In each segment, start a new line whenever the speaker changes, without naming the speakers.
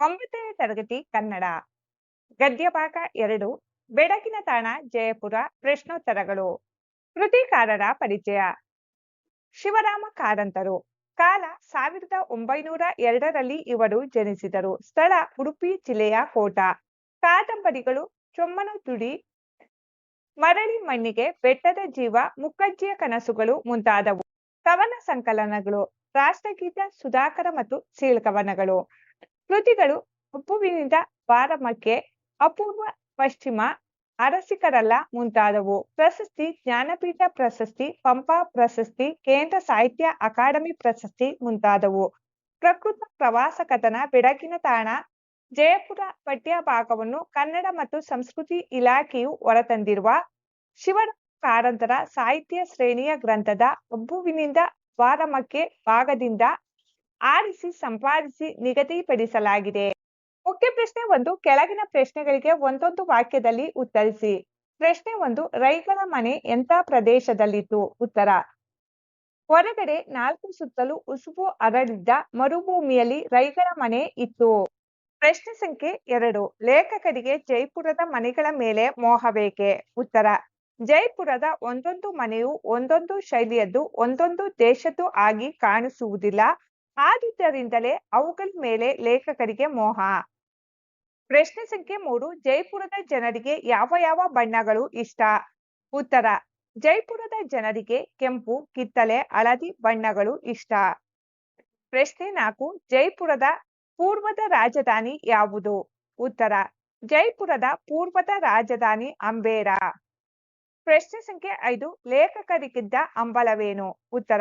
ಒಂಬತ್ತನೇ ತರಗತಿ ಕನ್ನಡ. ಗದ್ಯಭಾಗ ಎರಡು, ಬೆಡಗಿನ ತಾಣ, ಜಯಪುರ, ಪ್ರಶ್ನೋತ್ತರಗಳು. ಕೃತಿಕಾರರ ಪರಿಚಯ. ಶಿವರಾಮ ಕಾರಂತರು. ಕಾಲ ಸಾವಿರದ ಒಂಬೈನೂರ ಎರಡರಲ್ಲಿ ಇವರು ಜನಿಸಿದರು. ಸ್ಥಳ ಉಡುಪಿ ಜಿಲ್ಲೆಯ ಕೋಟ. ಕಾದಂಬರಿಗಳು ಚೊಮ್ಮನ ತುಡಿ, ಮರಳಿ ಮಣ್ಣಿಗೆ ಬೆಟ್ಟದ ಜೀವ ಮುಕ್ಕಜ್ಜಿಯ ಕನಸುಗಳು ಮುಂತಾದವು. ಕವನ ಸಂಕಲನಗಳು, ರಾಷ್ಟ್ರಗೀತ ಸುಧಾಕರ ಮತ್ತು ಸೀಳ್ಕವನಗಳು. ಕೃತಿಗಳು ಅಪ್ಪುವಿನಿಂದ ಪಾರಮಕ್ಕೆ ಅಪೂರ್ವ ಪಶ್ಚಿಮ ಅರಸಿಕರಲ್ಲ ಮುಂತಾದವು. ಪ್ರಶಸ್ತಿ, ಜ್ಞಾನಪೀಠ ಪ್ರಶಸ್ತಿ, ಪಂಪಾ ಪ್ರಶಸ್ತಿ, ಕೇಂದ್ರ ಸಾಹಿತ್ಯ ಅಕಾಡೆಮಿ ಪ್ರಶಸ್ತಿ ಮುಂತಾದವು. ಪ್ರಕೃತ ಪ್ರವಾಸ ಕಥನ ಬೆಡಗಿನ ತಾಣ, ಜಯಪುರ ಪಠ್ಯ ಭಾಗವನ್ನು ಕನ್ನಡ ಮತ್ತು ಸಂಸ್ಕೃತಿ ಇಲಾಖೆಯು ಹೊರತಂದಿರುವ ಶಿವರ ಕಾರಂತರ ಸಾಹಿತ್ಯ ಶ್ರೇಣಿಯ ಗ್ರಂಥದ ಒಬ್ಬುವಿನಿಂದ ವಾರಮಕ್ಕೆ ಭಾಗದಿಂದ ಆರಿಸಿ ಸಂಪಾದಿಸಿ ನಿಗದಿಪಡಿಸಲಾಗಿದೆ. ಮುಖ್ಯ ಪ್ರಶ್ನೆ ಒಂದು, ಕೆಳಗಿನ ಪ್ರಶ್ನೆಗಳಿಗೆ ಒಂದೊಂದು ವಾಕ್ಯದಲ್ಲಿ ಉತ್ತರಿಸಿ. ಪ್ರಶ್ನೆ ಒಂದು ರೈಗಳ ಮನೆ ಎಂತ ಪ್ರದೇಶದಲ್ಲಿತ್ತು? ಉತ್ತರ, ಹೊರಗಡೆ ನಾಲ್ಕು ಸುತ್ತಲೂ ಉಸುಬು ಅರಳಿದ್ದ ಮರುಭೂಮಿಯಲ್ಲಿ ರೈಗಳ ಮನೆ ಇತ್ತು. ಪ್ರಶ್ನೆ ಸಂಖ್ಯೆ ಎರಡು, ಲೇಖಕರಿಗೆ ಜೈಪುರದ ಮನೆಗಳ ಮೇಲೆ ಮೋಹಬೇಕೆ ಉತ್ತರ, ಜೈಪುರದ ಒಂದೊಂದು ಮನೆಯು ಒಂದೊಂದು ಶೈಲಿಯದ್ದು, ಒಂದೊಂದು ದೇಶದ್ದು ಆಗಿ ಕಾಣಿಸುವುದಿಲ್ಲ. ಆದುದರಿಂದಲೇ ಅವುಗಳ ಮೇಲೆ ಲೇಖಕರಿಗೆ ಮೋಹ. ಪ್ರಶ್ನೆ ಸಂಖ್ಯೆ ಮೂರು, ಜೈಪುರದ ಜನರಿಗೆ ಯಾವ ಯಾವ ಬಣ್ಣಗಳು ಇಷ್ಟ? ಉತ್ತರ, ಜೈಪುರದ ಜನರಿಗೆ ಕೆಂಪು, ಕಿತ್ತಳೆ, ಹಳದಿ ಬಣ್ಣಗಳು ಇಷ್ಟ. ಪ್ರಶ್ನೆ ನಾಲ್ಕು, ಜೈಪುರದ ಪೂರ್ವದ ರಾಜಧಾನಿ ಯಾವುದು? ಉತ್ತರ, ಜೈಪುರದ ಪೂರ್ವದ ರಾಜಧಾನಿ ಅಂಬೇರ. ಪ್ರಶ್ನೆ ಸಂಖ್ಯೆ ಐದು, ಲೇಖಕರಿಗಿದ್ದ ಹಂಬಲವೇನು? ಉತ್ತರ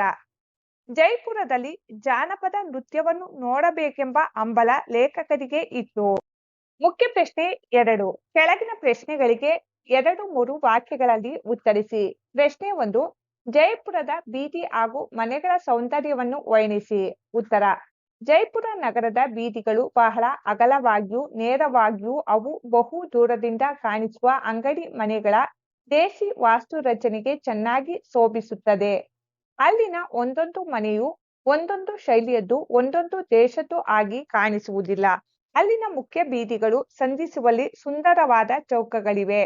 ಜೈಪುರದಲ್ಲಿ ಜಾನಪದ ನೃತ್ಯವನ್ನು ನೋಡಬೇಕೆಂಬ ಅಂಬಲ ಲೇಖಕರಿಗೆ ಇತ್ತು. ಮುಖ್ಯ ಪ್ರಶ್ನೆ ಎರಡು. ಕೆಳಗಿನ ಪ್ರಶ್ನೆಗಳಿಗೆ ಎರಡು ಮೂರು ವಾಕ್ಯಗಳಲ್ಲಿ ಉತ್ತರಿಸಿ. ಪ್ರಶ್ನೆ ಒಂದು, ಜೈಪುರದ ಬೀದಿ ಹಾಗೂ ಮನೆಗಳ ಸೌಂದರ್ಯವನ್ನು ವರ್ಣಿಸಿ. ಉತ್ತರ, ಜೈಪುರ ನಗರದ ಬೀದಿಗಳು ಬಹಳ ಅಗಲವಾಗಿಯೂ ನೇರವಾಗಿಯೂ ಅವು ಬಹು ದೂರದಿಂದ ಕಾಣಿಸುವ ಅಂಗಡಿ ಮನೆಗಳ ದೇಸಿ ವಾಸ್ತು ರಚನೆಗೆ ಚೆನ್ನಾಗಿ ಶೋಭಿಸುತ್ತದೆ. ಅಲ್ಲಿನ ಒಂದೊಂದು ಮನೆಯು, ಒಂದೊಂದು ಶೈಲಿಯದ್ದು, ಒಂದೊಂದು ದೇಶದ್ದು ಆಗಿ ಕಾಣಿಸುವುದಿಲ್ಲ. ಅಲ್ಲಿನ ಮುಖ್ಯ ಬೀದಿಗಳು ಸಂಧಿಸುವಲ್ಲಿ ಸುಂದರವಾದ ಚೌಕಗಳಿವೆ.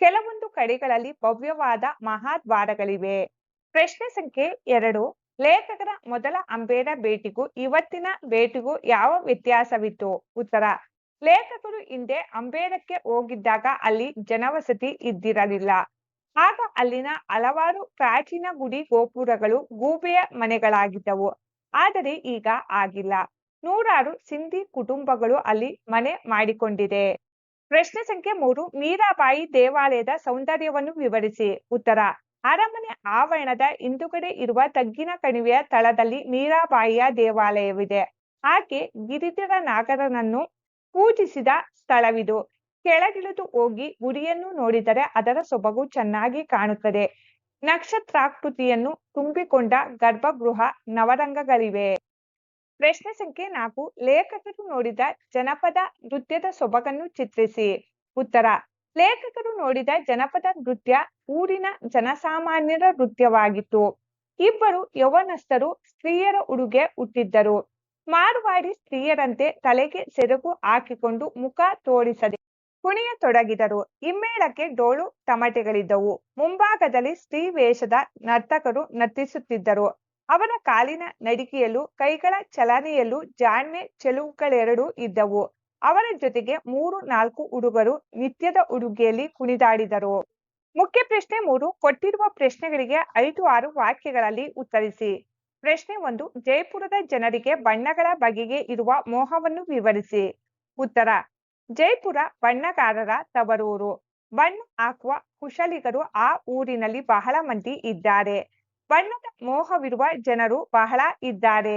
ಕೆಲವೊಂದು ಕಡೆಗಳಲ್ಲಿ ಭವ್ಯವಾದ ಮಹಾದ್ವಾರಗಳಿವೆ. ಪ್ರಶ್ನೆ ಸಂಖ್ಯೆ ಎರಡು, ಲೇಖಕರ ಮೊದಲ ಅಂಬೇರ ಭೇಟಿಗೂ ಇವತ್ತಿನ ಭೇಟಿಗೂ ಯಾವ ವ್ಯತ್ಯಾಸವಿತ್ತು? ಉತ್ತರ, ಲೇಖಕರು ಹಿಂದೆ ಅಂಬೇರಕ್ಕೆ ಹೋಗಿದ್ದಾಗ ಅಲ್ಲಿ ಜನವಸತಿ ಇದ್ದಿರಲಿಲ್ಲ. ಆಗ ಅಲ್ಲಿನ ಹಲವಾರು ಪ್ರಾಚೀನ ಗುಡಿ ಗೋಪುರಗಳು ಗೂಬೆಯ ಮನೆಗಳಾಗಿದ್ದವು. ಆದರೆ ಈಗ ಆಗಿಲ್ಲ. ನೂರಾರು ಸಿಂಧಿ ಕುಟುಂಬಗಳು ಅಲ್ಲಿ ಮನೆ ಮಾಡಿಕೊಂಡಿದೆ. ಪ್ರಶ್ನೆ ಸಂಖ್ಯೆ ಮೂರು, ಮೀರಾಬಾಯಿ ದೇವಾಲಯದ ಸೌಂದರ್ಯವನ್ನು ವಿವರಿಸಿ. ಉತ್ತರ, ಅರಮನೆ ಆವರಣದ ಹಿಂದುಗಡೆ ಇರುವ ತಗ್ಗಿನ ಕಣಿವೆಯ ತಳದಲ್ಲಿ ಮೀರಾಬಾಯಿಯ ದೇವಾಲಯವಿದೆ. ಆಕೆ ಗಿರಿಧರ ನಾಗರನನ್ನು ಪೂಜಿಸಿದ ಸ್ಥಳವಿದು. ಕೆಳಗಿಳಿದು ಹೋಗಿ ಗುರಿಯನ್ನು ನೋಡಿದರೆ ಅದರ ಸೊಬಗು ಚೆನ್ನಾಗಿ ಕಾಣುತ್ತದೆ. ನಕ್ಷತ್ರಾಕೃತಿಯನ್ನು ತುಂಬಿಕೊಂಡ ಗರ್ಭಗೃಹ ನವರಂಗಗಳಿವೆ. ಪ್ರಶ್ನೆ ಸಂಖ್ಯೆ ನಾಲ್ಕು, ಲೇಖಕರು ನೋಡಿದ ಜನಪದ ನೃತ್ಯದ ಸೊಬಗನ್ನು ಚಿತ್ರಿಸಿ. ಉತ್ತರ, ಲೇಖಕರು ನೋಡಿದ ಜನಪದ ನೃತ್ಯ ಊರಿನ ಜನಸಾಮಾನ್ಯರ ನೃತ್ಯವಾಗಿತ್ತು. ಇಬ್ಬರು ಯೌವನಸ್ಥರು ಸ್ತ್ರೀಯರ ಉಡುಗೆ ಹುಟ್ಟಿದ್ದರು ಮಾರ್ವಾಡಿ ಸ್ತ್ರೀಯರಂತೆ ತಲೆಗೆ ಸೆರಗು ಹಾಕಿಕೊಂಡು ಮುಖ ತೋರಿಸದೆ ಕುಣಿಯ ತೊಡಗಿದರು. ಇಮ್ಮೇಳಕ್ಕೆ ಡೋಳು ತಮಟೆಗಳಿದ್ದವು. ಮುಂಭಾಗದಲ್ಲಿ ಸ್ತ್ರೀ ವೇಷದ ನರ್ತಕರು ನರ್ತಿಸುತ್ತಿದ್ದರು. ಅವರ ಕಾಲಿನ ನಡಿಕೆಯಲ್ಲೂ ಕೈಗಳ ಚಲನೆಯಲ್ಲೂ ಜಾಣ್ಮೆ ಚೆಲುವುಗಳೆರಡೂ ಇದ್ದವು. ಅವರ ಜೊತೆಗೆ ಮೂರು ನಾಲ್ಕು ಹುಡುಗರು ನಿತ್ಯದ ಉಡುಗೆಯಲ್ಲಿ ಕುಣಿದಾಡಿದರು. ಮುಖ್ಯ ಪ್ರಶ್ನೆ ಮೂರು, ಕೊಟ್ಟಿರುವ ಪ್ರಶ್ನೆಗಳಿಗೆ ಐದು ಆರು ವಾಕ್ಯಗಳಲ್ಲಿ ಉತ್ತರಿಸಿ. ಪ್ರಶ್ನೆ ಒಂದು ಜೈಪುರದ ಜನರಿಗೆ ಬಣ್ಣಗಳ ಬಗೆಗೆ ಇರುವ ಮೋಹವನ್ನು ವಿವರಿಸಿ. ಉತ್ತರ ಜೈಪುರ ಬಣ್ಣಗಾರರ ತವರೂರು. ಬಣ್ಣ ಹಾಕುವ ಕುಶಲಿಗರು ಆ ಊರಿನಲ್ಲಿ ಬಹಳ ಮಂದಿ ಇದ್ದಾರೆ. ಬಣ್ಣದ ಮೋಹವಿರುವ ಜನರು ಬಹಳ ಇದ್ದಾರೆ.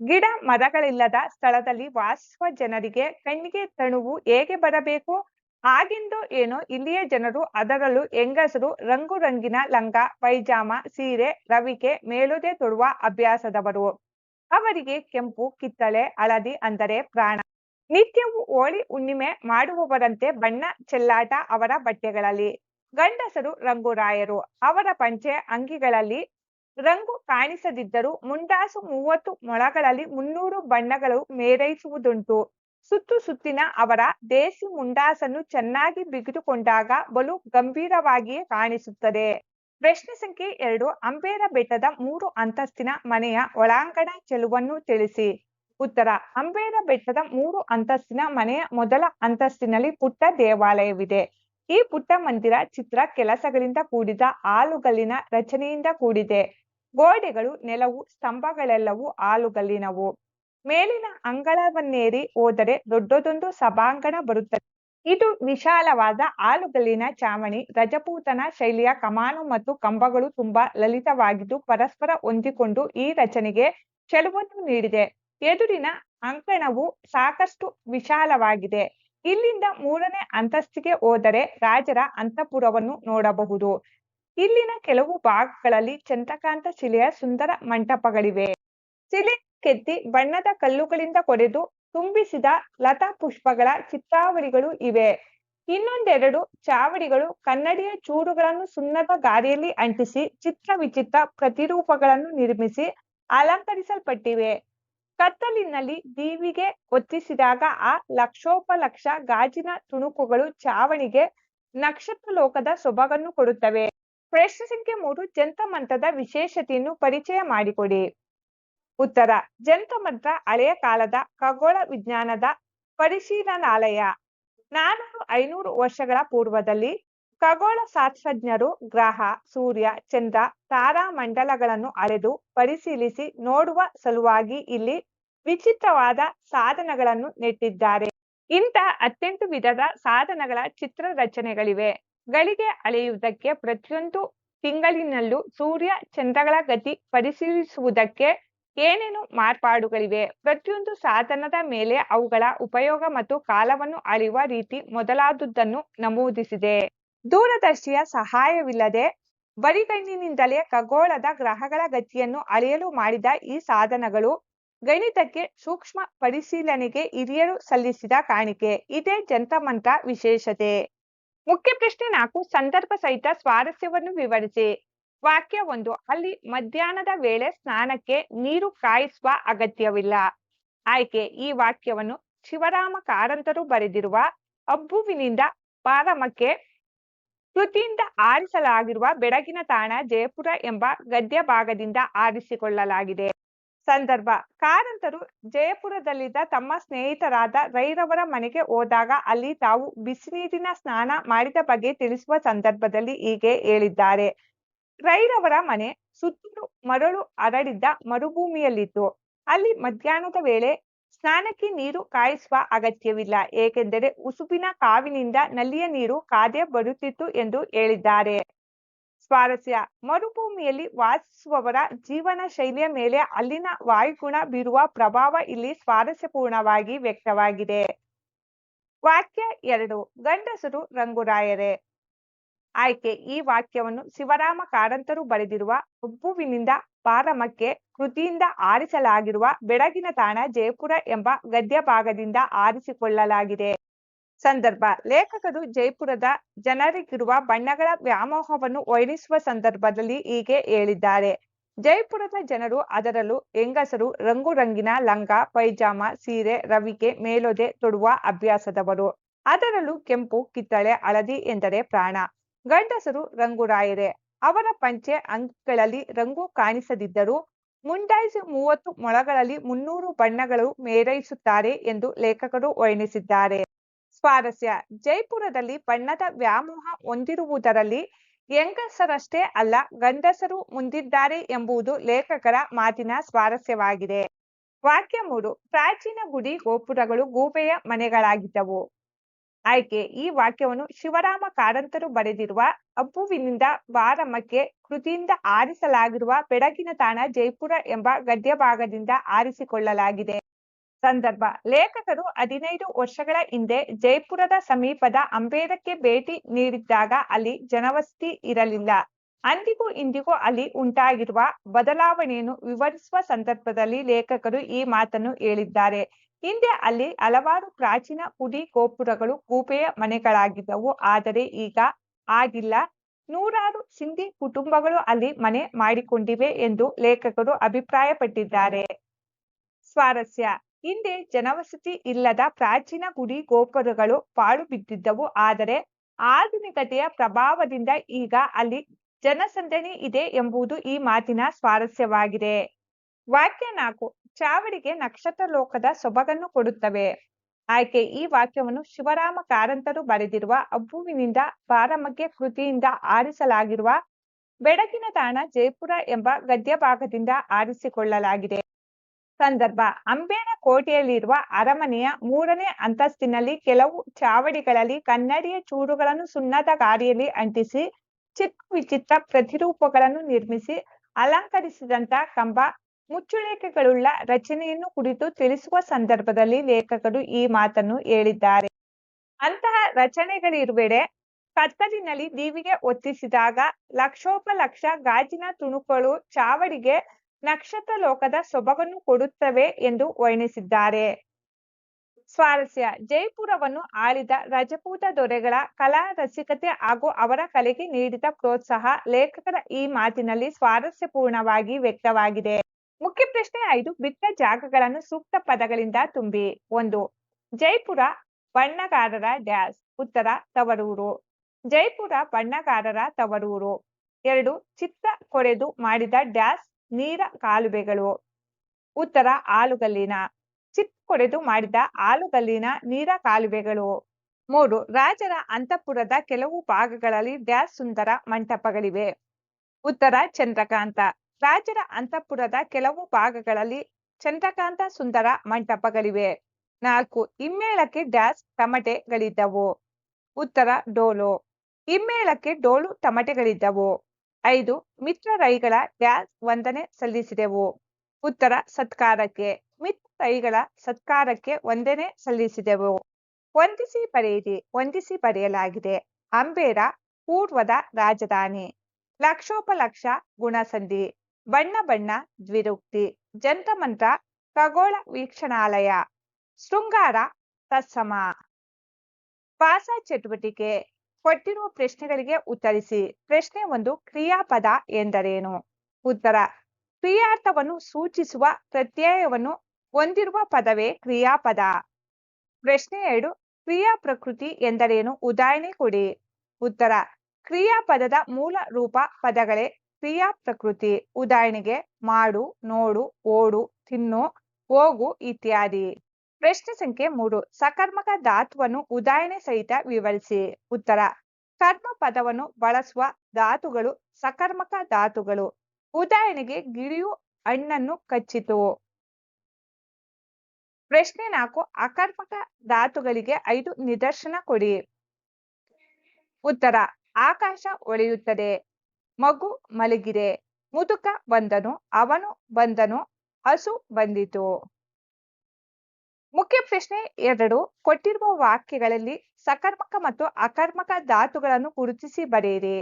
ಗಿಡ ಮರಗಳಿಲ್ಲದ ಸ್ಥಳದಲ್ಲಿ ವಾಸಿಸುವ ಜನರಿಗೆ ಕಣ್ಣಿಗೆ ತಣುವು ಹೇಗೆ ಬರಬೇಕು? ಹಾಗೆಂದು ಏನೋ ಇಲ್ಲಿಯ ಜನರು ಅದರಲ್ಲೂ ಹೆಂಗಸರು ರಂಗು ರಂಗಿನ ಲಂಗ, ಪೈಜಾಮ, ಸೀರೆ, ರವಿಕೆ ಮೇಲುದೆ ತೊಡುವ ಅಭ್ಯಾಸದವರು. ಅವರಿಗೆ ಕೆಂಪು ಕಿತ್ತಳೆ, ಹಳದಿ ಅಂದರೆ ಪ್ರಾಣ. ನಿತ್ಯವೂ ಹೋಳಿ ಹುಣ್ಣಿಮೆ ಮಾಡುವವರಂತೆ ಬಣ್ಣ ಚೆಲ್ಲಾಟ ಅವರ ಬಟ್ಟೆಗಳಲ್ಲಿ. ಗಂಡಸರು ರಂಗುರಾಯರು, ಅವರ ಪಂಚೆ ಅಂಗಿಗಳಲ್ಲಿ ರಂಗು ಕಾಣಿಸದಿದ್ದರೂ ಮುಂಡಾಸು ಮೂವತ್ತು ಮೊಳಗಳಲ್ಲಿ ಮುನ್ನೂರು ಬಣ್ಣಗಳು ಮೇರೈಸುವುದುಂಟು. ಸುತ್ತು ಸುತ್ತಿನ ಅವರ ದೇಸಿ ಮುಂಡಾಸನ್ನು ಚೆನ್ನಾಗಿ ಬಿಗಿದುಕೊಂಡಾಗ ಬಲು ಗಂಭೀರವಾಗಿಯೇ ಕಾಣಿಸುತ್ತದೆ. ಪ್ರಶ್ನೆ ಸಂಖ್ಯೆ ಎರಡು, ಅಂಬೇರ ಬೆಟ್ಟದ ಮೂರು ಅಂತಸ್ತಿನ ಮನೆಯ ಒಳಾಂಗಣ ಚೆಲುವನ್ನು ತಿಳಿಸಿ. ಉತ್ತರ, ಅಂಬೇರ ಬೆಟ್ಟದ ಮೂರು ಅಂತಸ್ತಿನ ಮನೆಯ ಮೊದಲ ಅಂತಸ್ತಿನಲ್ಲಿ ಪುಟ್ಟ ದೇವಾಲಯವಿದೆ. ಈ ಪುಟ್ಟ ಮಂದಿರ ಚಿತ್ರ ಕೆಲಸಗಳಿಂದ ಕೂಡಿದ ಆಲುಗಲ್ಲಿನ ರಚನೆಯಿಂದ ಕೂಡಿದೆ. ಗೋಡೆಗಳು, ನೆಲವು, ಸ್ತಂಭಗಳೆಲ್ಲವೂ ಆಲುಗಲ್ಲಿನವು. ಮೇಲಿನ ಅಂಗಳವನ್ನೇರಿ ಹೋದರೆ ದೊಡ್ಡದೊಂದು ಸಭಾಂಗಣ ಬರುತ್ತದೆ. ಇದು ವಿಶಾಲವಾದ ಆಲುಗಲ್ಲಿನ ಚಾವಣಿ, ರಜಪೂತನ ಶೈಲಿಯ ಕಮಾನು ಮತ್ತು ಕಂಬಗಳು ತುಂಬಾ ಲಲಿತವಾಗಿದ್ದು ಪರಸ್ಪರ ಹೊಂದಿಕೊಂಡು ಈ ರಚನೆಗೆ ಚೆಲುವನ್ನು ನೀಡಿದೆ. ಎದುರಿನ ಅಂಕಣವು ಸಾಕಷ್ಟು ವಿಶಾಲವಾಗಿದೆ. ಇಲ್ಲಿಂದ ಮೂರನೇ ಅಂತಸ್ತಿಗೆ ಹೋದರೆ ರಾಜರ ಅಂತಃಪುರವನ್ನು ನೋಡಬಹುದು. ಇಲ್ಲಿನ ಕೆಲವು ಭಾಗಗಳಲ್ಲಿ ಚಂದ್ರಕಾಂತ ಶಿಲೆಯ ಸುಂದರ ಮಂಟಪಗಳಿವೆ. ಶಿಲೆ ಕೆತ್ತಿ ಬಣ್ಣದ ಕಲ್ಲುಗಳಿಂದ ಕೊರೆದು ತುಂಬಿಸಿದ ಲತಾ ಪುಷ್ಪಗಳ ಚಿತ್ರಾವಳಿಗಳು ಇವೆ. ಇನ್ನೊಂದೆರಡು ಚಾವಡಿಗಳು ಕನ್ನಡಿಯ ಚೂರುಗಳನ್ನು ಸುಣ್ಣದ ಗಾರಿಯಲ್ಲಿ ಅಂಟಿಸಿ ಚಿತ್ರ ವಿಚಿತ್ರ ಪ್ರತಿರೂಪಗಳನ್ನು ನಿರ್ಮಿಸಿ ಅಲಂಕರಿಸಲ್ಪಟ್ಟಿವೆ. ಕತ್ತಲಿನಲ್ಲಿ ದೀವಿಗೆ ಒತ್ತಿಸಿದಾಗ ಆ ಲಕ್ಷೋಪಲಕ್ಷ ಗಾಜಿನ ತುಣುಕುಗಳು ಚಾವಣಿಗೆ ನಕ್ಷತ್ರ ಲೋಕದ ಸೊಬಗನ್ನು ಕೊಡುತ್ತವೆ. ಪ್ರಶ್ನೆ ಸಂಖ್ಯೆ ಮೂರು ಜಂತಮಂತ್ರದ ವಿಶೇಷತೆಯನ್ನು ಪರಿಚಯ ಮಾಡಿಕೊಡಿ. ಉತ್ತರ ಜಂತಮಂತ್ರ ಹಳೆಯ ಕಾಲದ ಖಗೋಳ ವಿಜ್ಞಾನದ ಪರಿಶೀಲನಾಲಯ. ನಾನೂರು ಐನೂರು ವರ್ಷಗಳ ಪೂರ್ವದಲ್ಲಿ ಖಗೋಳ ಶಾಸ್ತ್ರಜ್ಞರು ಗ್ರಹ, ಸೂರ್ಯ, ಚಂದ್ರ, ತಾರಾ ಮಂಡಲಗಳನ್ನು ಅಳೆದು ಪರಿಶೀಲಿಸಿ ನೋಡುವ ಸಲುವಾಗಿ ಇಲ್ಲಿ ವಿಚಿತ್ರವಾದ ಸಾಧನಗಳನ್ನು ನೆಟ್ಟಿದ್ದಾರೆ. ಇಂಥ ಅತ್ಯಂತ ವಿಧದ ಸಾಧನಗಳ ಚಿತ್ರ ರಚನೆಗಳಿವೆ ಗಳಿಗೆ ಅಳೆಯುವುದಕ್ಕೆ ಪ್ರತಿಯೊಂದು ತಿಂಗಳಿನಲ್ಲೂ ಸೂರ್ಯ, ಚಂದ್ರಗಳ ಗತಿ ಪರಿಶೀಲಿಸುವುದಕ್ಕೆ ಏನೇನು ಮಾರ್ಪಾಡುಗಳಿವೆ? ಪ್ರತಿಯೊಂದು ಸಾಧನದ ಮೇಲೆ ಅವುಗಳ ಉಪಯೋಗ ಮತ್ತು ಕಾಲವನ್ನು ಅಳೆಯುವ ರೀತಿ ಮೊದಲಾದುದನ್ನು ನಮೂದಿಸಿದೆ. ದೂರದರ್ಶಿಯ ಸಹಾಯವಿಲ್ಲದೆ ಬರಿಗಣ್ಣಿನಿಂದಲೇ ಖಗೋಳದ ಗ್ರಹಗಳ ಗತಿಯನ್ನು ಅಳೆಯಲು ಮಾಡಿದ ಈ ಸಾಧನಗಳು ಗಣಿತಕ್ಕೆ ಸೂಕ್ಷ್ಮ ಪರಿಶೀಲನೆಗೆ ಹಿರಿಯರು ಸಲ್ಲಿಸಿದ ಕಾಣಿಕೆ. ಇದೇ ಜಂತಮಂತ್ರ ವಿಶೇಷತೆ. ಮುಖ್ಯ ಪ್ರಶ್ನೆ ನಾಲ್ಕು, ಸಂದರ್ಭ ಸಹಿತ ಸ್ವಾರಸ್ಯವನ್ನು ವಿವರಿಸಿ. ವಾಕ್ಯ ಒಂದು, ಅಲ್ಲಿ ಮಧ್ಯಾಹ್ನದ ವೇಳೆ ಸ್ನಾನಕ್ಕೆ ನೀರು ಕಾಯಿಸುವ ಅಗತ್ಯವಿಲ್ಲ. ಆಯ್ಕೆ, ಈ ವಾಕ್ಯವನ್ನು ಶಿವರಾಮ ಕಾರಂತರು ಬರೆದಿರುವ ಅಬ್ಬುವಿನಿಂದ ಪಾರಮಕ್ಕೆ ಕೃತಿಯಿಂದ ಆರಿಸಲಾಗಿರುವ ಬೆಡಗಿನ ತಾಣ ಜಯಪುರ ಎಂಬ ಗದ್ಯ ಭಾಗದಿಂದ ಆರಿಸಿಕೊಳ್ಳಲಾಗಿದೆ. ಸಂದರ್ಭ ಕಾರಂತರು ಜಯಪುರದಲ್ಲಿದ್ದ ತಮ್ಮ ಸ್ನೇಹಿತರಾದ ರೈರವರ ಮನೆಗೆ ಹೋದಾಗ ಅಲ್ಲಿ ತಾವು ಬಿಸಿನೀರಿನ ಸ್ನಾನ ಮಾಡಿದ ಬಗ್ಗೆ ತಿಳಿಸುವ ಸಂದರ್ಭದಲ್ಲಿ ಹೀಗೆ ಹೇಳಿದ್ದಾರೆ. ರೈರವರ ಮನೆ ಸುತ್ತಲೂ ಮರಳು ಹರಡಿದ್ದ ಮರುಭೂಮಿಯಲ್ಲಿತ್ತು. ಅಲ್ಲಿ ಮಧ್ಯಾಹ್ನದ ವೇಳೆ ಸ್ನಾನಕ್ಕೆ ನೀರು ಕಾಯಿಸುವ ಅಗತ್ಯವಿಲ್ಲ, ಏಕೆಂದರೆ ಉಸುಬಿನ ಕಾವಿನಿಂದ ನಲ್ಲಿಯ ನೀರು ಕಾದೆ ಬರುತ್ತಿತ್ತು ಎಂದು ಹೇಳಿದ್ದಾರೆ. ಸ್ವಾರಸ್ಯ, ಮರುಭೂಮಿಯಲ್ಲಿ ವಾಸಿಸುವವರ ಜೀವನ ಶೈಲಿಯ ಮೇಲೆ ಅಲ್ಲಿನ ವಾಯುಗುಣ ಬೀರುವ ಪ್ರಭಾವ ಇಲ್ಲಿ ಸ್ವಾರಸ್ಯಪೂರ್ಣವಾಗಿ ವ್ಯಕ್ತವಾಗಿದೆ. ವಾಕ್ಯ ಎರಡು, ಗಂಡಸರು ರಂಗುರಾಯರೇ. ಆಯ್ಕೆ, ಈ ವಾಕ್ಯವನ್ನು ಶಿವರಾಮ ಕಾರಂತರು ಬರೆದಿರುವ ಉಬ್ಬುವಿನಿಂದ ಪಾರಮಕ್ಕೆ ಕೃತಿಯಿಂದ ಆರಿಸಲಾಗಿರುವ ಬೆಡಗಿನ ತಾಣ ಜಯಪುರ ಎಂಬ ಗದ್ಯ ಭಾಗದಿಂದ ಆರಿಸಿಕೊಳ್ಳಲಾಗಿದೆ. ಸಂದರ್ಭ, ಲೇಖಕರು ಜೈಪುರದ ಜನರಿಗಿರುವ ಬಣ್ಣಗಳ ವ್ಯಾಮೋಹವನ್ನು ವರ್ಣಿಸುವ ಸಂದರ್ಭದಲ್ಲಿ ಹೀಗೆ ಹೇಳಿದ್ದಾರೆ. ಜೈಪುರದ ಜನರು ಅದರಲ್ಲೂ ಹೆಂಗಸರು ರಂಗು ರಂಗಿನ ಲಂಗ, ಪೈಜಾಮ, ಸೀರೆ, ರವಿಕೆ, ಮೇಲೊದೆ ತೊಡುವ ಅಭ್ಯಾಸದವರು. ಅದರಲ್ಲೂ ಕೆಂಪು ಕಿತ್ತಳೆ, ಹಳದಿ ಎಂದರೆ ಪ್ರಾಣ. ಗಂಡಸರು ರಂಗುರಾಯರೇ. ಅವರ ಪಂಚೆ ಅಂಕಿಗಳಲ್ಲಿ ರಂಗು ಕಾಣಿಸದಿದ್ದರೂ ಮುಂಡಾಯಿಸಿ ಮೂವತ್ತು ಮೊಳಗಳಲ್ಲಿ ಮುನ್ನೂರು ಬಣ್ಣಗಳು ಮೇರೈಸುತ್ತಾರೆ ಎಂದು ಲೇಖಕರು ವರ್ಣಿಸಿದ್ದಾರೆ. ಸ್ವಾರಸ್ಯ, ಜೈಪುರದಲ್ಲಿ ಬಣ್ಣದ ವ್ಯಾಮೋಹ ಹೊಂದಿರುವುದರಲ್ಲಿ ಹೆಂಗಸರಷ್ಟೇ ಅಲ್ಲ ಗಂಡಸರು ಮುಂದಿದ್ದಾರೆ ಎಂಬುದು ಲೇಖಕರ ಮಾತಿನ ಸ್ವಾರಸ್ಯವಾಗಿದೆ. ವಾಕ್ಯ ಮೂರು, ಪ್ರಾಚೀನ ಗುಡಿ ಗೋಪುರಗಳು ಗೂಬೆಯ ಮನೆಗಳಾಗಿದ್ದವು. ಆಯ್ಕೆ ಈ ವಾಕ್ಯವನ್ನು ಶಿವರಾಮ ಕಾರಂತರು ಬರೆದಿರುವ ಅಬ್ಬುವಿನಿಂದ ಬಾರಮ್ಮಕ್ಕೆ ಕೃತಿಯಿಂದ ಆರಿಸಲಾಗಿರುವ ಬೆಡಗಿನ ತಾಣ ಜೈಪುರ ಎಂಬ ಗದ್ಯ ಭಾಗದಿಂದ ಆರಿಸಿಕೊಳ್ಳಲಾಗಿದೆ. ಸಂದರ್ಭ, ಲೇಖಕರು ಹದಿನೈದು ವರ್ಷಗಳ ಹಿಂದೆ ಜೈಪುರದ ಸಮೀಪದ ಅಂಬೇರಕ್ಕೆ ಭೇಟಿ ನೀಡಿದ್ದಾಗ ಅಲ್ಲಿ ಜನವಸತಿ ಇರಲಿಲ್ಲ. ಅಂದಿಗೂ ಇಂದಿಗೂ ಅಲ್ಲಿ ಉಂಟಾಗಿರುವ ಬದಲಾವಣೆಯನ್ನು ವಿವರಿಸುವ ಸಂದರ್ಭದಲ್ಲಿ ಲೇಖಕರು ಈ ಮಾತನ್ನು ಹೇಳಿದ್ದಾರೆ. ಹಿಂದೆ ಅಲ್ಲಿ ಹಲವಾರು ಪ್ರಾಚೀನ ಗುಡಿ ಗೋಪುರಗಳು ಗೂಬೆಯ ಮನೆಗಳಾಗಿದ್ದವು, ಆದರೆ ಈಗ ಆಗಿಲ್ಲ. ನೂರಾರು ಸಿಂಧಿ ಕುಟುಂಬಗಳು ಅಲ್ಲಿ ಮನೆ ಮಾಡಿಕೊಂಡಿವೆ ಎಂದು ಲೇಖಕರು ಅಭಿಪ್ರಾಯಪಟ್ಟಿದ್ದಾರೆ. ಸ್ವಾರಸ್ಯ. ಹಿಂದೆ ಜನವಸತಿ ಇಲ್ಲದ ಪ್ರಾಚೀನ ಗುಡಿ ಗೋಪುರಗಳು ಪಾಳು ಬಿದ್ದಿದ್ದವು, ಆದರೆ ಆಧುನಿಕತೆಯ ಪ್ರಭಾವದಿಂದ ಈಗ ಅಲ್ಲಿ ಜನಸಂದಣಿ ಇದೆ ಎಂಬುದು ಈ ಮಾತಿನ ಸ್ವಾರಸ್ಯವಾಗಿದೆ. ವಾಕ್ಯ ನಾಲ್ಕು, ಚಾವಡಿಗೆ ನಕ್ಷತ್ರ ಲೋಕದ ಸೊಬಗನ್ನು ಕೊಡುತ್ತವೆ. ಆಯ್ಕೆ, ಈ ವಾಕ್ಯವನ್ನು ಶಿವರಾಮ ಕಾರಂತರು ಬರೆದಿರುವ ಅಬ್ಬುವಿನಿಂದ ಬಾರಮಗ್ಗೆ ಕೃತಿಯಿಂದ ಆರಿಸಲಾಗಿರುವ ಬೆಡಗಿನ ತಾಣ ಜೈಪುರ ಎಂಬ ಗದ್ಯ ಭಾಗದಿಂದ ಆರಿಸಿಕೊಳ್ಳಲಾಗಿದೆ. ಸಂದರ್ಭ ಅಂಬೇನ ಕೋಟೆಯಲ್ಲಿರುವ ಅರಮನೆಯ ಮೂರನೇ ಅಂತಸ್ತಿನಲ್ಲಿ ಕೆಲವು ಚಾವಡಿಗಳಲ್ಲಿ ಕನ್ನಡಿಯ ಚೂರುಗಳನ್ನು ಸುಣ್ಣದ ಗಾರಿಯಲ್ಲಿ ಅಂಟಿಸಿ ಚಿತ್ರ ವಿಚಿತ್ರ ಪ್ರತಿರೂಪಗಳನ್ನು ನಿರ್ಮಿಸಿ ಅಲಂಕರಿಸಿದಂತ ಕಂಬ ಮುಚ್ಚುಳಿಕೆಗಳುಳ್ಳ ರಚನೆಯನ್ನು ಕುರಿತು ತಿಳಿಸುವ ಸಂದರ್ಭದಲ್ಲಿ ಲೇಖಕರು ಈ ಮಾತನ್ನು ಹೇಳಿದ್ದಾರೆ. ಅಂತಹ ರಚನೆಗಳಿರುವೆಡೆ ಕತ್ತಲಿನಲ್ಲಿ ದೀವಿಗೆ ಒತ್ತಿಸಿದಾಗ ಲಕ್ಷೋಪಲಕ್ಷ ಗಾಜಿನ ತುಣುಕುಗಳು ಚಾವಡಿಗೆ ನಕ್ಷತ್ರ ಲೋಕದ ಸೊಬಗನ್ನು ಕೊಡುತ್ತವೆ ಎಂದು ವರ್ಣಿಸಿದ್ದಾರೆ. ಸ್ವಾರಸ್ಯ, ಜೈಪುರವನ್ನು ಆಳಿದ ರಜಪೂತ ದೊರೆಗಳ ಕಲಾ ರಸಿಕತೆ ಹಾಗೂ ಅವರ ಕಲೆಗೆ ನೀಡಿದ ಪ್ರೋತ್ಸಾಹ ಲೇಖಕರ ಈ ಮಾತಿನಲ್ಲಿ ಸ್ವಾರಸ್ಯಪೂರ್ಣವಾಗಿ ವ್ಯಕ್ತವಾಗಿದೆ. ಮುಖ್ಯ ಪ್ರಶ್ನೆ ಐದು ಬಿಟ್ಟ ಜಾಗಗಳನ್ನು ಸೂಕ್ತ ಪದಗಳಿಂದ ತುಂಬಿ. ಒಂದು, ಜೈಪುರ ಬಣ್ಣಗಾರರ ಡ್ಯಾಸ್, ಉತ್ತರ ತವರೂರು. ಜೈಪುರ ಬಣ್ಣಗಾರರ ತವರೂರು. ಎರಡು, ಚಿತ್ತ ಕೊರೆದು ಮಾಡಿದ ಡ್ಯಾಸ್, ನೀರ ಕಾಲುವೆಗಳು. ಉತ್ತರ, ಆಲುಗಲ್ಲಿನ. ಚಿತ್ತ ಕೊರೆದು ಮಾಡಿದ ಆಲುಗಲ್ಲಿನ ನೀರ ಕಾಲುವೆಗಳು. ಮೂರು, ರಾಜರ ಅಂತಃಪುರದ ಕೆಲವು ಭಾಗಗಳಲ್ಲಿ ಡ್ಯಾಸ್ ಸುಂದರ ಮಂಟಪಗಳಿವೆ. ಉತ್ತರ, ಚಂದ್ರಕಾಂತ. ರಾಜರ ಅಂತಃಪುರದ ಕೆಲವು ಭಾಗಗಳಲ್ಲಿ ಚಂದ್ರಕಾಂತ ಸುಂದರ ಮಂಟಪಗಳಿವೆ. ನಾಲ್ಕು ಇಮ್ಮೇಳಕ್ಕೆ ಡ್ಯಾಸ್ ತಮಟೆಗಳಿದ್ದವು. ಉತ್ತರ, ಡೋಲು. ಹಿಮ್ಮೇಳಕ್ಕೆ ಡೋಲು ತಮಟೆಗಳಿದ್ದವು. ಐದು ಮಿತ್ರ ರೈಗಳ ಡ್ಯಾಸ್ ವಂದನೆ ಸಲ್ಲಿಸಿದೆವು. ಉತ್ತರ, ಸತ್ಕಾರಕ್ಕೆ. ಮಿತ್ರ ರೈಗಳ ಸತ್ಕಾರಕ್ಕೆ ವಂದನೆ ಸಲ್ಲಿಸಿದೆವು. ಹೊಂದಿಸಿ ಬರೆಯಿರಿ ಹೊಂದಿಸಿ ಬರೆಯಲಾಗಿದೆ. ಅಂಬೇರ, ಪೂರ್ವದ ರಾಜಧಾನಿ. ಲಕ್ಷೋಪಲಕ್ಷ ಗುಣಸಂಧಿ. ಬಣ್ಣ ಬಣ್ಣ ದ್ವಿರುಕ್ತಿ. ಜಂತ್ರಮಂತ್ರ ಖಗೋಳ ವೀಕ್ಷಣಾಲಯ. ಶೃಂಗಾರ ತತ್ಸಮ. ಪಾಸ ಚಟುವಟಿಕೆ. ಕೊಟ್ಟಿರುವ ಪ್ರಶ್ನೆಗಳಿಗೆ ಉತ್ತರಿಸಿ. ಪ್ರಶ್ನೆ ಒಂದು, ಕ್ರಿಯಾಪದ ಎಂದರೇನು? ಉತ್ತರ, ಕ್ರಿಯಾರ್ಥವನ್ನು ಸೂಚಿಸುವ ಪ್ರತ್ಯಯವನ್ನು ಹೊಂದಿರುವ ಪದವೇ ಕ್ರಿಯಾಪದ. ಪ್ರಶ್ನೆ ಎರಡು, ಕ್ರಿಯಾ ಪ್ರಕೃತಿ ಎಂದರೇನು? ಉದಾಹರಣೆ ಕೊಡಿ. ಉತ್ತರ, ಕ್ರಿಯಾಪದದ ಮೂಲ ರೂಪ ಪದಗಳೇ ಕ್ರಿಯಾ ಪ್ರಕೃತಿ, ಉದಾಹರಣೆಗೆ ಮಾಡು, ನೋಡು, ಓಡು, ತಿನ್ನು, ಹೋಗು ಇತ್ಯಾದಿ. ಪ್ರಶ್ನೆ ಸಂಖ್ಯೆ ಮೂರು, ಸಕರ್ಮಕ ಧಾತುವನ್ನು ಉದಾಹರಣೆ ಸಹಿತ ವಿವರಿಸಿ. ಉತ್ತರ, ಕರ್ಮ ಪದವನ್ನು ಬಳಸುವ ಧಾತುಗಳು ಸಕರ್ಮಕ ಧಾತುಗಳು. ಉದಾಹರಣೆಗೆ ಗಿಳಿಯು ಹಣ್ಣನ್ನು ಕಚ್ಚಿತು. ಪ್ರಶ್ನೆ ನಾಲ್ಕು, ಅಕರ್ಮಕ ಧಾತುಗಳಿಗೆ ಐದು ನಿದರ್ಶನ ಕೊಡಿ. ಉತ್ತರ, ಆಕಾಶ ಒಳೆಯುತ್ತದೆ ಮಗು ಮಲಗಿದೆ. ಮುದುಕ ಬಂದನು, ಅವನು ಬಂದನು, ಹಸು ಬಂದಿತು. ಮುಖ್ಯ ಪ್ರಶ್ನೆ ಎರಡು, ಕೊಟ್ಟಿರುವ ವಾಕ್ಯಗಳಲ್ಲಿ ಸಕರ್ಮಕ ಮತ್ತು ಅಕರ್ಮಕ ಧಾತುಗಳನ್ನು ಗುರುತಿಸಿ ಬರೆಯಿರಿ.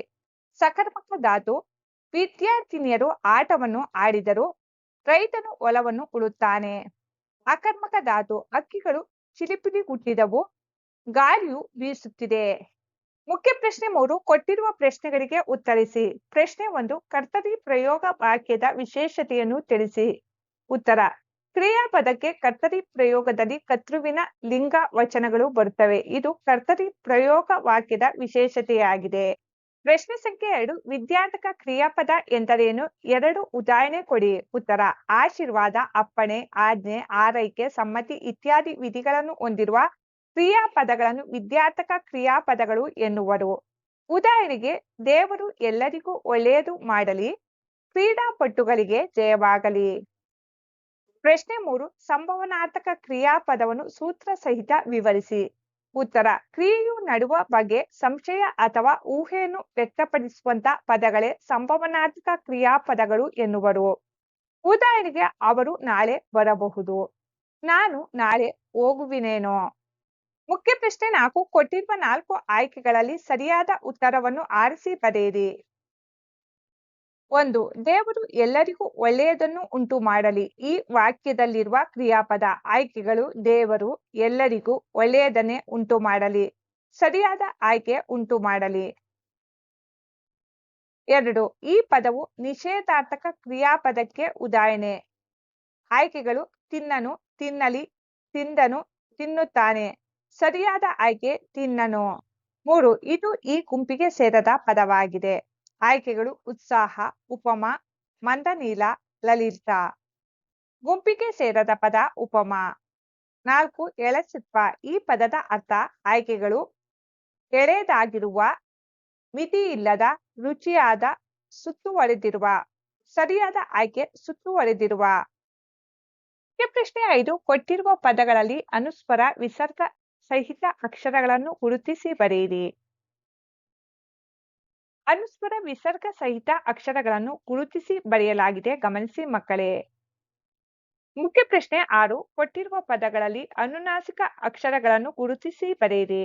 ಸಕರ್ಮಕ ಧಾತು, ವಿದ್ಯಾರ್ಥಿನಿಯರು ಆಟವನ್ನು ಆಡಿದರು ರೈತನು ಹೊಲವನ್ನು ಉಳುತ್ತಾನೆ. ಅಕರ್ಮಕ ಧಾತು ಹಕ್ಕಿಗಳು ಚಿಲಿಪಿಲಿ ಹುಟ್ಟಿದವು, ಗಾಳಿಯು ಬೀಸುತ್ತಿದೆ. ಮುಖ್ಯ ಪ್ರಶ್ನೆ ಮೂರು, ಕೊಟ್ಟಿರುವ ಪ್ರಶ್ನೆಗಳಿಗೆ ಉತ್ತರಿಸಿ. ಪ್ರಶ್ನೆ ಒಂದು ಕರ್ತರಿ ಪ್ರಯೋಗ ವಾಕ್ಯದ ವಿಶೇಷತೆಯನ್ನು ತಿಳಿಸಿ. ಉತ್ತರ ಕ್ರಿಯಾಪದಕ್ಕೆ ಕರ್ತರಿ ಪ್ರಯೋಗದಲ್ಲಿ ಕರ್ತೃವಿನ ಲಿಂಗ ವಚನಗಳು ಬರುತ್ತವೆ. ಇದು ಕರ್ತರಿ ಪ್ರಯೋಗ ವಾಕ್ಯದ ವಿಶೇಷತೆಯಾಗಿದೆ. ಪ್ರಶ್ನೆ ಸಂಖ್ಯೆ ಎರಡು, ವಿದ್ಯಾರ್ಥಕ ಕ್ರಿಯಾಪದ ಎಂದರೇನು? ಎರಡು, ಉದಾಹರಣೆ ಕೊಡಿ. ಉತ್ತರ, ಆಶೀರ್ವಾದ, ಅಪ್ಪಣೆ, ಆಜ್ಞೆ, ಆರೈಕೆ, ಸಮ್ಮತಿ ಇತ್ಯಾದಿ ವಿಧಿಗಳನ್ನು ಹೊಂದಿರುವ ಕ್ರಿಯಾಪದಗಳನ್ನು ವಿದ್ಯಾರ್ಥಕ ಕ್ರಿಯಾಪದಗಳು ಎನ್ನುವರು. ಉದಾಹರಣೆಗೆ, ದೇವರು ಎಲ್ಲರಿಗೂ ಒಳ್ಳೆಯದು ಮಾಡಲಿ, ಕ್ರೀಡಾಪಟುಗಳಿಗೆ ಜಯವಾಗಲಿ. ಪ್ರಶ್ನೆ ಮೂರು, ಸಂಭವನಾರ್ಥಕ ಕ್ರಿಯಾಪದವನ್ನು ಸೂತ್ರ ಸಹಿತ ವಿವರಿಸಿ. ಉತ್ತರ, ಕ್ರಿಯೆಯು ನಡುವ ಬಗ್ಗೆ ಸಂಶಯ ಅಥವಾ ಊಹೆಯನ್ನು ವ್ಯಕ್ತಪಡಿಸುವಂತ ಪದಗಳೇ ಸಂಭವನಾರ್ಥಕ ಕ್ರಿಯಾಪದಗಳು ಎನ್ನುವರು. ಉದಾಹರಣೆಗೆ, ಅವರು ನಾಳೆ ಬರಬಹುದು. ನಾನು ನಾಳೆ ಹೋಗುವಿನೇನೋ. ಮುಖ್ಯ ಪ್ರಶ್ನೆ ನಾಲ್ಕು, ಕೊಟ್ಟಿರುವ ನಾಲ್ಕು ಆಯ್ಕೆಗಳಲ್ಲಿ ಸರಿಯಾದ ಉತ್ತರವನ್ನು ಆರಿಸಿ ಬರೆಯಿರಿ. ಒಂದು, ದೇವರು ಎಲ್ಲರಿಗೂ ಒಳ್ಳೆಯದನ್ನು ಉಂಟು ಮಾಡಲಿ ಈ ವಾಕ್ಯದಲ್ಲಿರುವ ಕ್ರಿಯಾಪದ ಆಯ್ಕೆಗಳು ದೇವರು ಎಲ್ಲರಿಗೂ ಒಳ್ಳೆಯದನ್ನೇ ಉಂಟು ಮಾಡಲಿ ಸರಿಯಾದ ಆಯ್ಕೆ ಉಂಟು ಮಾಡಲಿ ಎರಡು, ಈ ಪದವು ನಿಷೇಧಾರ್ಥಕ ಕ್ರಿಯಾಪದಕ್ಕೆ ಉದಾಹರಣೆ. ಆಯ್ಕೆಗಳು ತಿನ್ನನು, ತಿನ್ನಲಿ, ತಿಂದನು, ತಿನ್ನುತ್ತಾನೆ. ಸರಿಯಾದ ಆಯ್ಕೆ ತಿನ್ನನು? ಮೂರು, ಇದು ಈ ಗುಂಪಿಗೆ ಸೇರದ ಪದವಾಗಿದೆ. ಆಯ್ಕೆಗಳು ಉತ್ಸಾಹ, ಉಪಮ, ಮಂದನೀಲ, ಲಲಿತ. ಗುಂಪಿಗೆ ಸೇರದ ಪದ ಉಪಮ. ನಾಲ್ಕು, ಎಳೆಸಿತ್ವ. ಈ ಪದದ ಅರ್ಥ ಆಯ್ಕೆಗಳು ಎಳೆದಾಗಿರುವ, ಮಿತಿಯಿಲ್ಲದ, ರುಚಿಯಾದ, ಸುತ್ತುವರೆದಿರುವ. ಸರಿಯಾದ ಆಯ್ಕೆ ಸುತ್ತುವರೆದಿರುವ. ಪ್ರಶ್ನೆ ಐದು, ಕೊಟ್ಟಿರುವ ಪದಗಳಲ್ಲಿ ಅನುಸ್ವರ, ವಿಸರ್ಗ ಸಹಿತ ಅಕ್ಷರಗಳನ್ನು ಗುರುತಿಸಿ ಬರೆಯಿರಿ. ಅನುಸ್ವರ ವಿಸರ್ಗ ಸಹಿತ ಅಕ್ಷರಗಳನ್ನು ಗುರುತಿಸಿ ಬರೆಯಲಾಗಿದೆ. ಗಮನಿಸಿ ಮಕ್ಕಳೇ. ಮುಖ್ಯ ಪ್ರಶ್ನೆ ಆರು. ಕೊಟ್ಟಿರುವ ಪದಗಳಲ್ಲಿ ಅನುನಾಸಿಕ ಅಕ್ಷರಗಳನ್ನು ಗುರುತಿಸಿ ಬರೆಯಿರಿ.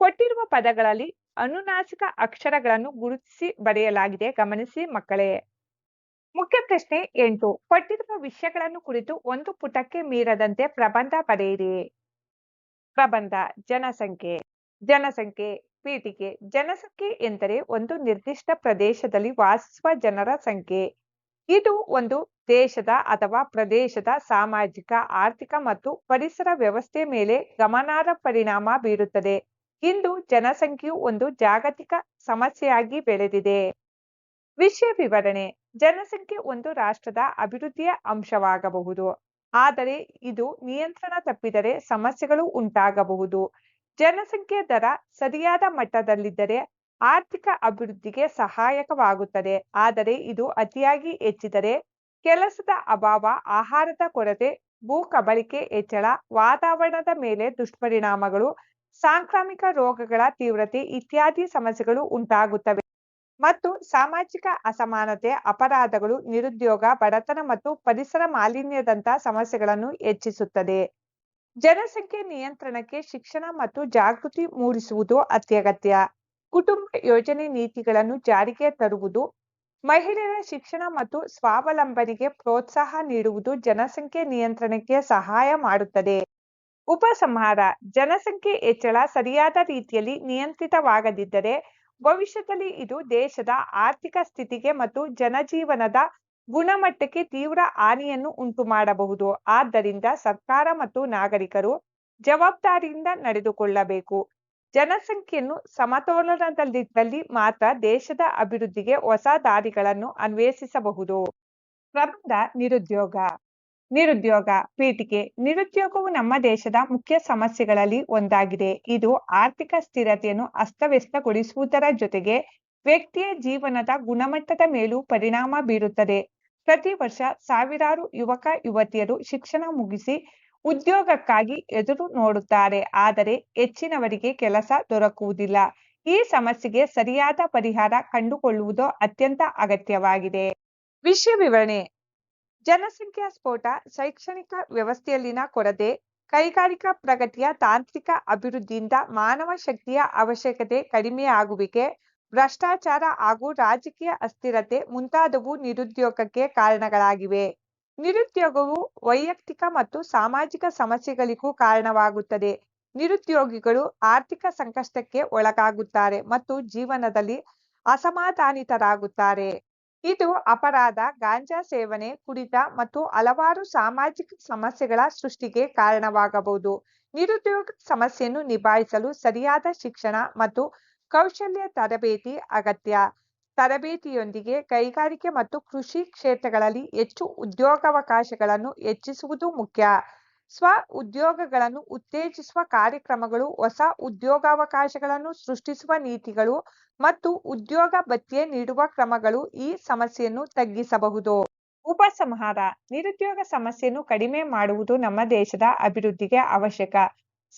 ಕೊಟ್ಟಿರುವ ಪದಗಳಲ್ಲಿ ಅನುನಾಸಿಕ ಅಕ್ಷರಗಳನ್ನು ಗುರುತಿಸಿ ಬರೆಯಲಾಗಿದೆ. ಗಮನಿಸಿ ಮಕ್ಕಳೇ. ಮುಖ್ಯ ಪ್ರಶ್ನೆ ಎಂಟು. ಕೊಟ್ಟಿರುವ ವಿಷಯಗಳನ್ನು ಕುರಿತು ಒಂದು ಪುಟಕ್ಕೆ ಮೀರದಂತೆ ಪ್ರಬಂಧ ಬರೆಯಿರಿ. ಪ್ರಬಂಧ, ಜನಸಂಖ್ಯೆ ಜನಸಂಖ್ಯೆ ಪೀಠಿಕೆ ಜನಸಂಖ್ಯೆ ಎಂದರೆ ಒಂದು ನಿರ್ದಿಷ್ಟ ಪ್ರದೇಶದಲ್ಲಿ ವಾಸಿಸುವ ಜನರ ಸಂಖ್ಯೆ. ಇದು ಒಂದು ದೇಶದ ಅಥವಾ ಪ್ರದೇಶದ ಸಾಮಾಜಿಕ, ಆರ್ಥಿಕ ಮತ್ತು ಪರಿಸರ ವ್ಯವಸ್ಥೆ ಮೇಲೆ ಗಮನಾರ್ಹ ಪರಿಣಾಮ ಬೀರುತ್ತದೆ. ಇಂದು ಜನಸಂಖ್ಯೆಯು ಒಂದು ಜಾಗತಿಕ ಸಮಸ್ಯೆಯಾಗಿ ಬೆಳೆದಿದೆ. ವಿಷಯ ವಿವರಣೆ. ಜನಸಂಖ್ಯೆ ಒಂದು ರಾಷ್ಟ್ರದ ಅಭಿವೃದ್ಧಿಯ ಅಂಶವಾಗಬಹುದು. ಆದರೆ ಇದು ನಿಯಂತ್ರಣ ತಪ್ಪಿದರೆ ಸಮಸ್ಯೆಗಳು ಉಂಟಾಗಬಹುದು. ಜನಸಂಖ್ಯೆ ದರ ಸರಿಯಾದ ಮಟ್ಟದಲ್ಲಿದ್ದರೆ ಆರ್ಥಿಕ ಅಭಿವೃದ್ಧಿಗೆ ಸಹಾಯಕವಾಗುತ್ತದೆ. ಆದರೆ ಇದು ಅತಿಯಾಗಿ ಹೆಚ್ಚಿದರೆ ಕೆಲಸದ ಅಭಾವ, ಆಹಾರದ ಕೊರತೆ, ಭೂ ಕಬಳಿಕೆ, ಹೆಚ್ಚಳ, ವಾತಾವರಣದ ಮೇಲೆ ದುಷ್ಪರಿಣಾಮಗಳು, ಸಾಂಕ್ರಾಮಿಕ ರೋಗಗಳ ತೀವ್ರತೆ ಇತ್ಯಾದಿ ಸಮಸ್ಯೆಗಳು ಉಂಟಾಗುತ್ತವೆ. ಮತ್ತು ಸಾಮಾಜಿಕ ಅಸಮಾನತೆ, ಅಪರಾಧಗಳು, ನಿರುದ್ಯೋಗ, ಬಡತನ ಮತ್ತು ಪರಿಸರ ಮಾಲಿನ್ಯದಂತ ಸಮಸ್ಯೆಗಳನ್ನು ಹೆಚ್ಚಿಸುತ್ತದೆ. ಜನಸಂಖ್ಯೆ ನಿಯಂತ್ರಣಕ್ಕೆ ಶಿಕ್ಷಣ ಮತ್ತು ಜಾಗೃತಿ ಮೂಡಿಸುವುದು ಅತ್ಯಗತ್ಯ. ಕುಟುಂಬ ಯೋಜನೆ ನೀತಿಗಳನ್ನು ಜಾರಿಗೆ ತರುವುದು, ಮಹಿಳೆಯರ ಶಿಕ್ಷಣ ಮತ್ತು ಸ್ವಾವಲಂಬನೆಗೆ ಪ್ರೋತ್ಸಾಹ ನೀಡುವುದು ಜನಸಂಖ್ಯೆ ನಿಯಂತ್ರಣಕ್ಕೆ ಸಹಾಯ ಮಾಡುತ್ತದೆ. ಉಪಸಂಹಾರ, ಜನಸಂಖ್ಯೆ ಹೆಚ್ಚಳ ಸರಿಯಾದ ರೀತಿಯಲ್ಲಿ ನಿಯಂತ್ರಿತವಾಗದಿದ್ದರೆ ಭವಿಷ್ಯದಲ್ಲಿ ಇದು ದೇಶದ ಆರ್ಥಿಕ ಸ್ಥಿತಿಗೆ ಮತ್ತು ಜನಜೀವನದ ಗುಣಮಟ್ಟಕ್ಕೆ ತೀವ್ರ ಹಾನಿಯನ್ನು ಉಂಟು ಮಾಡಬಹುದು ಆದ್ದರಿಂದ ಸರ್ಕಾರ ಮತ್ತು ನಾಗರಿಕರು ಜವಾಬ್ದಾರಿಯಿಂದ ನಡೆದುಕೊಳ್ಳಬೇಕು. ಜನಸಂಖ್ಯೆಯನ್ನು ಸಮತೋಲನದಲ್ಲಿದ್ದಲ್ಲಿ ಮಾತ್ರ ದೇಶದ ಅಭಿವೃದ್ಧಿಗೆ ಹೊಸ ದಾರಿಗಳನ್ನು ಅನ್ವೇಷಿಸಬಹುದು. ಪ್ರಬಂಧ ನಿರುದ್ಯೋಗ ನಿರುದ್ಯೋಗ ಪೀಠಿಕೆ ನಿರುದ್ಯೋಗವು ನಮ್ಮ ದೇಶದ ಮುಖ್ಯ ಸಮಸ್ಯೆಗಳಲ್ಲಿ ಒಂದಾಗಿದೆ. ಇದು ಆರ್ಥಿಕ ಸ್ಥಿರತೆಯನ್ನು ಅಸ್ತವ್ಯಸ್ತಗೊಳಿಸುವುದರ ಜೊತೆಗೆ ವ್ಯಕ್ತಿಯ ಜೀವನದ ಗುಣಮಟ್ಟದ ಮೇಲೂ ಪರಿಣಾಮ ಬೀರುತ್ತದೆ. ಪ್ರತಿ ವರ್ಷ ಸಾವಿರಾರು ಯುವಕ, ಯುವತಿಯರು ಶಿಕ್ಷಣ ಮುಗಿಸಿ ಉದ್ಯೋಗಕ್ಕಾಗಿ ಎದುರು ನೋಡುತ್ತಾರೆ. ಆದರೆ ಹೆಚ್ಚಿನವರಿಗೆ ಕೆಲಸ ದೊರಕುವುದಿಲ್ಲ. ಈ ಸಮಸ್ಯೆಗೆ ಸರಿಯಾದ ಪರಿಹಾರ ಕಂಡುಕೊಳ್ಳುವುದು ಅತ್ಯಂತ ಅಗತ್ಯವಾಗಿದೆ. ವಿಷಯ ವಿವರಣೆ. ಜನಸಂಖ್ಯಾ ಸ್ಫೋಟ ಶೈಕ್ಷಣಿಕ ವ್ಯವಸ್ಥೆಯಲ್ಲಿನ ಕೊರತೆ, ಕೈಗಾರಿಕಾ ಪ್ರಗತಿಯ ತಾಂತ್ರಿಕ ಅಭಿವೃದ್ಧಿಯಿಂದ ಮಾನವ ಶಕ್ತಿಯ ಅವಶ್ಯಕತೆ ಕಡಿಮೆಯಾಗುವಿಕೆ, ಭ್ರಷ್ಟಾಚಾರ ಹಾಗೂ ರಾಜಕೀಯ ಅಸ್ಥಿರತೆ ಮುಂತಾದವು ನಿರುದ್ಯೋಗಕ್ಕೆ ಕಾರಣಗಳಾಗಿವೆ. ನಿರುದ್ಯೋಗವು ವೈಯಕ್ತಿಕ ಮತ್ತು ಸಾಮಾಜಿಕ ಸಮಸ್ಯೆಗಳಿಗೂ ಕಾರಣವಾಗುತ್ತದೆ. ನಿರುದ್ಯೋಗಿಗಳು ಆರ್ಥಿಕ ಸಂಕಷ್ಟಕ್ಕೆ ಒಳಗಾಗುತ್ತಾರೆ ಮತ್ತು ಜೀವನದಲ್ಲಿ ಅಸಮಾಧಾನಿತರಾಗುತ್ತಾರೆ. ಇದು ಅಪರಾಧ, ಗಾಂಜಾ ಸೇವನೆ ಕುಡಿತ ಮತ್ತು ಹಲವಾರು ಸಾಮಾಜಿಕ ಸಮಸ್ಯೆಗಳ ಸೃಷ್ಟಿಗೆ ಕಾರಣವಾಗಬಹುದು. ನಿರುದ್ಯೋಗ ಸಮಸ್ಯೆಯನ್ನು ನಿಭಾಯಿಸಲು ಸರಿಯಾದ ಶಿಕ್ಷಣ ಮತ್ತು ಕೌಶಲ್ಯ ತರಬೇತಿ ಅಗತ್ಯ. ತರಬೇತಿಯೊಂದಿಗೆ ಕೈಗಾರಿಕೆ ಮತ್ತು ಕೃಷಿ ಕ್ಷೇತ್ರಗಳಲ್ಲಿ ಹೆಚ್ಚು ಉದ್ಯೋಗಾವಕಾಶಗಳನ್ನು ಹೆಚ್ಚಿಸುವುದು ಮುಖ್ಯ. ಸ್ವ ಉದ್ಯೋಗಗಳನ್ನು ಉತ್ತೇಜಿಸುವ ಕಾರ್ಯಕ್ರಮಗಳು, ಹೊಸ ಉದ್ಯೋಗಾವಕಾಶಗಳನ್ನು ಸೃಷ್ಟಿಸುವ ನೀತಿಗಳು ಮತ್ತು ಉದ್ಯೋಗ ಭತ್ಯೆ ನೀಡುವ ಕ್ರಮಗಳು ಈ ಸಮಸ್ಯೆಯನ್ನು ತಗ್ಗಿಸಬಹುದು. ಉಪಸಂಹಾರ, ನಿರುದ್ಯೋಗ ಸಮಸ್ಯೆಯನ್ನು ಕಡಿಮೆ ಮಾಡುವುದು ನಮ್ಮ ದೇಶದ ಅಭಿವೃದ್ಧಿಗೆ ಅವಶ್ಯಕ.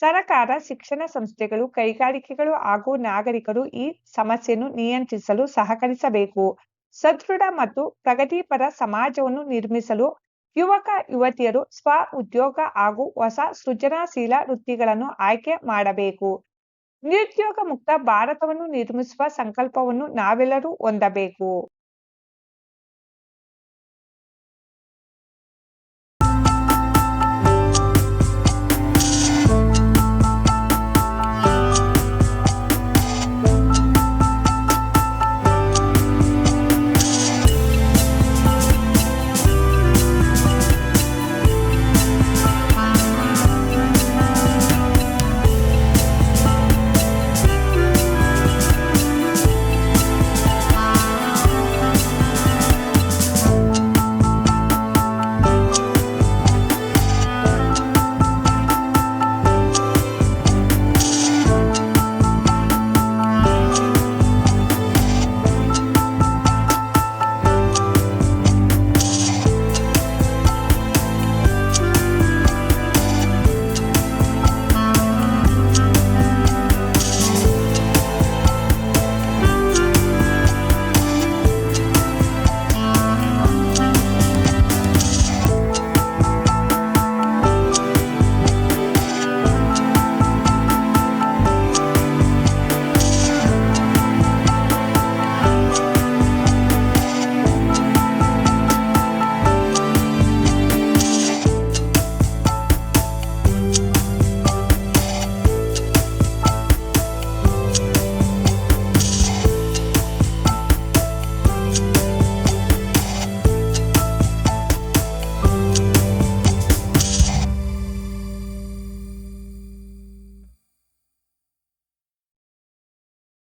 ಸರಕಾರ, ಶಿಕ್ಷಣ ಸಂಸ್ಥೆಗಳು, ಕೈಗಾರಿಕೆಗಳು ಹಾಗೂ ನಾಗರಿಕರು ಈ ಸಮಸ್ಯೆಯನ್ನು ನಿಯಂತ್ರಿಸಲು ಸಹಕರಿಸಬೇಕು. ಸದೃಢ ಮತ್ತು ಪ್ರಗತಿಪರ ಸಮಾಜವನ್ನು ನಿರ್ಮಿಸಲು ಯುವಕ, ಯುವತಿಯರು ಸ್ವ ಉದ್ಯೋಗ ಹಾಗೂ ಹೊಸ ಸೃಜನಶೀಲ ವೃತ್ತಿಗಳನ್ನು ಆಯ್ಕೆ ಮಾಡಬೇಕು. ನಿರುದ್ಯೋಗ ಮುಕ್ತ ಭಾರತವನ್ನು ನಿರ್ಮಿಸುವ ಸಂಕಲ್ಪವನ್ನು ನಾವೆಲ್ಲರೂ ಹೊಂದಬೇಕು.